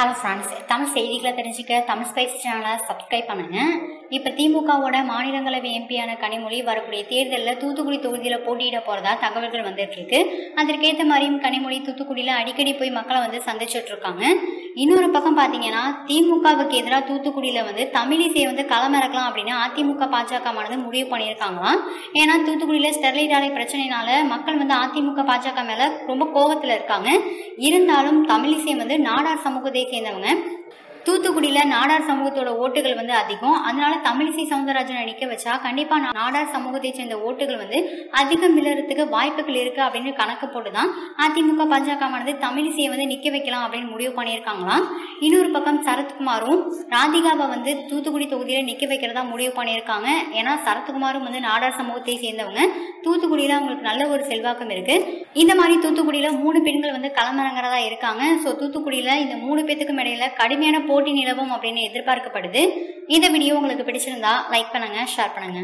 Hello friends Tamil செய்திகளை தெரிஞ்சுக்க Tamil spice சேனலை சப்ஸ்கிரைப் பண்ணுங்க. இப்போ திமுகவோட மாநிலங்களவை எம்பியான கனிமொழி வரக்கூடிய தேர்தலில் தூத்துக்குடி தொகுதியில் போட்டியிட போகிறதா தகவல்கள் வந்துட்டுருக்கு அதற்கேற்ற மாதிரியும் கனிமொழி தூத்துக்குடியில் அடிக்கடி போய் மக்களை வந்து சந்திச்சுட்ருக்காங்க. இன்னொரு பக்கம் பார்த்தீங்கன்னா திமுகவுக்கு எதிராக தூத்துக்குடியில் வந்து தமிழிசை வந்து களமிறக்கலாம் அப்படின்னு அதிமுக பாஜகமானது முடிவு பண்ணியிருக்காங்களாம். ஏன்னா தூத்துக்குடியில் ஸ்டெர்லைட் ஆலை பிரச்சனைனால மக்கள் வந்து அதிமுக பாஜக மேலே ரொம்ப கோவத்தில் இருக்காங்க. இருந்தாலும் தமிழிசை வந்து நாடார் சமூகத்தை சேர்ந்தவங்க. தூத்துக்குடியில் நாடார் சமூகத்தோட ஓட்டுகள் வந்து அதிகம். அதனால தமிழிசை சவுந்தரராஜனை நிற்க வச்சா கண்டிப்பாக நாடார் சமூகத்தை சேர்ந்த ஓட்டுகள் வந்து அதிகம் விழுறதுக்கு வாய்ப்புகள் இருக்கு அப்படின்னு கணக்கு போட்டு தான் அதிமுக பாஜகமானது தமிழிசையை வந்து நிற்க வைக்கலாம் அப்படின்னு முடிவு பண்ணியிருக்காங்களாம். இன்னொரு பக்கம் சரத்குமாரும் ராதிகாவை வந்து தூத்துக்குடி தொகுதியில் நிற்க வைக்கிறதா முடிவு பண்ணியிருக்காங்க. ஏன்னா சரத்குமாரும் வந்து நாடார் சமூகத்தை சேர்ந்தவங்க. தூத்துக்குடியில் அவங்களுக்கு நல்ல ஒரு செல்வாக்கம் இருக்கு. இந்த மாதிரி தூத்துக்குடியில் மூணு பெண்கள் வந்து களமிறங்குறதா இருக்காங்க. ஸோ தூத்துக்குடியில் இந்த மூணு பேத்துக்கும் இடையில கடுமையான போட்டி நிலவும் அப்படின்னு எதிர்பார்க்கப்படுது. இந்த வீடியோ உங்களுக்கு பிடிச்சிருந்தா லைக் பண்ணுங்க ஷேர் பண்ணுங்க.